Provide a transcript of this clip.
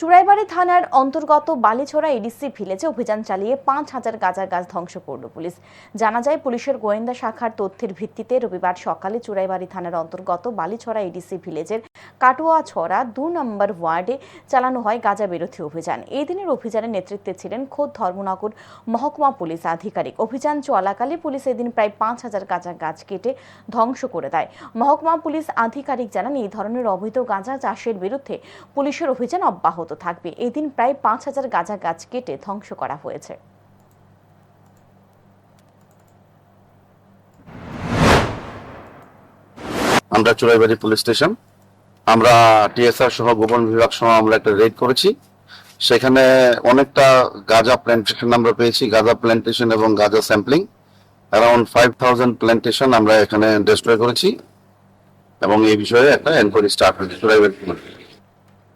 চুড়াইবাড়ি থানার অন্তর্গত বালিছড়া এডিসি ভিলেজে অভিযান চালিয়ে পাঁচ হাজার গাঁজার গাছ ধ্বংস করল পুলিশ। জানা যায়, পুলিশের গোয়েন্দা শাখার তথ্যের ভিত্তিতে রবিবার সকালে চুড়াইবাড়ি থানার অন্তর্গত বালিছড়া এডিসি ভিলেজের কাটোয়া ছড়া দু নম্বর ওয়ার্ডে চালানো হয় গাঁজা বিরোধী অভিযান। এই দিনের অভিযানের নেতৃত্বে ছিলেন খোদ ধর্মনগর মহকুমা পুলিশ আধিকারিক। অভিযান চলাকালে পুলিশ এদিন প্রায় পাঁচ হাজার গাঁজা গাছ কেটে ধ্বংস করে দেয়। মহকুমা পুলিশ আধিকারিক জানান, এই ধরনের অবৈধ গাঁজা চাষের বিরুদ্ধে পুলিশের অভিযান অব্যাহত থাকবে। এদিন প্রায় পাঁচ হাজার গাঁজা গাছ কেটে ধ্বংস করা হয়েছে। আমরা চোরাইবাড়ি পুলিশ স্টেশন। আমরা টিএসআর সহ গোপন বিভাগ সহ আমরা একটা রেড করেছি। সেখানে অনেকটা গাঁজা প্ল্যান্টেশন আমরা পেয়েছি, গাঁজা প্ল্যান্টেশন এবং গাঁজা sampling around five thousand plantation আমরা এখানে ডিস্ট্রয় করেছি। এবং এই বিষয়ে একটা এনকোয়ারি স্টার্ট হয়েছে চোরাইবাড়ি